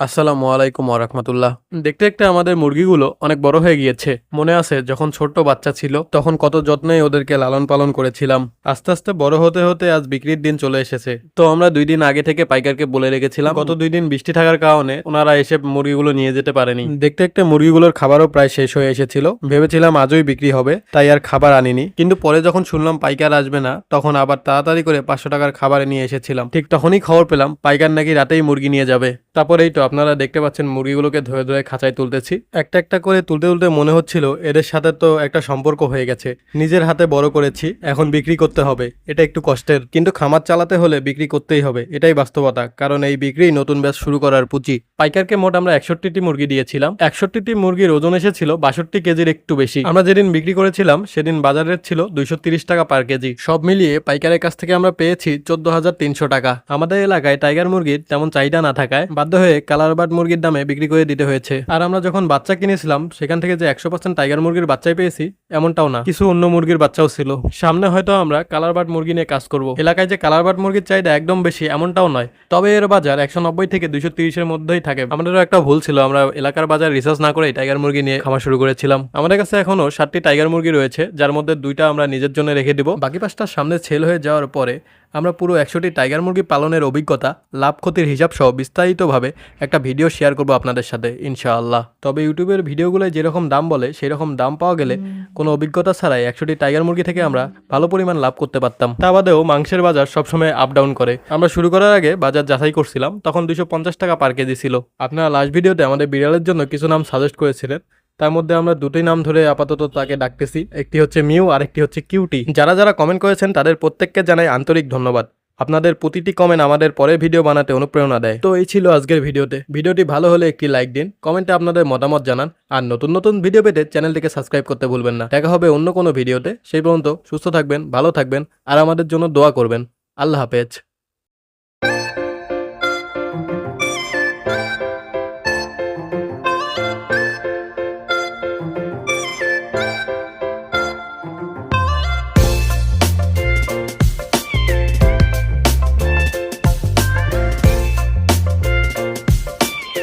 আসসালামু আলাইকুম ওরহমতুল্লাহ দেখতে দেখতে আমাদের মুরগিগুলো অনেক বড় হয়ে গিয়েছে। মনে আছে, যখন ছোট্ট বাচ্চা ছিল, তখন কত যত্নেই ওদেরকে লালন পালন করেছিলাম। আস্তে আস্তে বড় হতে হতে আজ বিক্রির দিন চলে এসেছে। তো আমরা দুই দিন আগে থেকে পাইকারকে বলে রেখেছিলাম, গত দুই দিন বৃষ্টি থাকার কারণে ওনারা এসে মুরগিগুলো নিয়ে যেতে পারেনি। দেখতে দেখতে মুরগিগুলোর খাবারও প্রায় শেষ হয়ে এসেছিল। ভেবেছিলাম আজই বিক্রি হবে, তাই আর খাবার আনিনি। কিন্তু পরে যখন শুনলাম পাইকার আসবে না, তখন আবার তাড়াতাড়ি করে পাঁচশো টাকার খাবার নিয়ে এসেছিলাম। ঠিক তখনই খবর পেলাম, পাইকার নাকি রাতেই মুরগি নিয়ে যাবে। তারপর এই তো, আপনারা দেখতে পাচ্ছেন মুরগিগুলোকে ধরে ধরে খাঁচায় তুলতেছি। একটা একটা করে তুলতে তুলতে মনে হচ্ছিল এদের সাথে তো একটা সম্পর্ক হয়ে গেছে। নিজের হাতে বড় করেছি, এখন বিক্রি করতে হবে। এটা একটু কষ্টের, কিন্তু খামার চালাতে হলে বিক্রি করতেই হবে। এটাই বাস্তবতা, কারণ এই বিক্রি নতুন ব্যাস শুরু করার পুঁজি। পাইকারকে মোট আমরা একষট্টিটি মুরগি দিয়েছিলাম। একষট্টিটি মুরগির ওজন এসেছিল বাষট্টি কেজির একটু বেশি। আমরা যেদিন বিক্রি করেছিলাম, সেদিন বাজারের ছিল দুইশো টাকা পার কেজি। সব মিলিয়ে পাইকারের কাছ থেকে আমরা পেয়েছি চোদ্দ হাজার তিনশো টাকা। আমাদের এলাকায় টাইগার মুরগির তেমন চাহিদা না থাকায় বাধ্য হয়ে কালার বার্ড মুরগির দামে বিক্রি করে দিতে হয়েছে। আর আমরা যখন বাচ্চা কিনেছিলাম, সেখান থেকে যে একশো পার্সেন্ট টাইগার মুরগির বাচ্চাই পেয়েছি, এমনটাও না। কিছু অন্য মুরগির বাচ্চাও ছিল। সামনে হয়তো আমরা কালার বার্ড মুরগি নিয়ে কাজ করব। এলাকায় যে কালার বার্ড মুরগির চাহিদা একদম বেশি, এমনটাও নয়। তবে এর বাজার একশো নব্বই থেকে দুইশো তিরিশের মধ্যেই থাকে। আমাদেরও একটা ভুল ছিল, আমরা এলাকার বাজার রিসার্চ না করেই টাইগার মুরগি নিয়ে খাওয়া শুরু করেছিলাম। আমাদের কাছে এখনও ষাটটি টাইগার মুরগি রয়েছে, যার মধ্যে দুইটা আমরা নিজের জন্য রেখে দিব। বাকি পাঁচটা সামনে সেল হয়ে যাওয়ার পরে আমরা পুরো একশোটি টাইগার মুরগি পালনের অভিজ্ঞতা লাভ ক্ষতির হিসাব সহ বিস্তারিতভাবে একটা ভিডিও শেয়ার করব আপনাদের সাথে ইনশাআল্লাহ। তবে ইউটিউবের ভিডিওগুলোয় যেরকম দাম বলে সেই রকম দাম পাওয়া গেলে কোনো অভিজ্ঞতা ছাড়াই একশোটি টাইগার মুরগি থেকে আমরা ভালো পরিমাণ লাভ করতে পারতাম। তা বাদেও মাংসের বাজার সবসময় আপ ডাউন করে। আমরা শুরু করার আগে বাজার যাচাই করছিলাম তখন দুশো পঞ্চাশ টাকা পার কেজি ছিল। আপনারা লাস্ট ভিডিওতে আমাদের বিড়ালের জন্য কিছু নাম সাজেস্ট করেছিলেন। তার মধ্যে আমরা দুটি নাম ধরে আপাতত তাকে ডাকতেছি। একটি হচ্ছে মিউ আর একটি হচ্ছে কিউটি। যারা যারা কমেন্ট করেছেন, তাদের প্রত্যেককে জানাই আন্তরিক ধন্যবাদ। আপনাদের প্রতিটি কমেন্ট আমাদের পরের ভিডিও বানাতে অনুপ্রেরণা দেয়। তো এই ছিল আজকের ভিডিওতে ভিডিওটি ভালো হলে একটি লাইক দিন কমেন্টে আপনাদের মতামত জানান। আর নতুন নতুন ভিডিও পেতে চ্যানেলটিকে সাবস্ক্রাইব করতে ভুলবেন না। দেখা হবে অন্য কোনো ভিডিওতে সেই পর্যন্ত সুস্থ থাকবেন, ভালো থাকবেন, আর আমাদের জন্য দোয়া করবেন। আল্লাহ হাফেজ।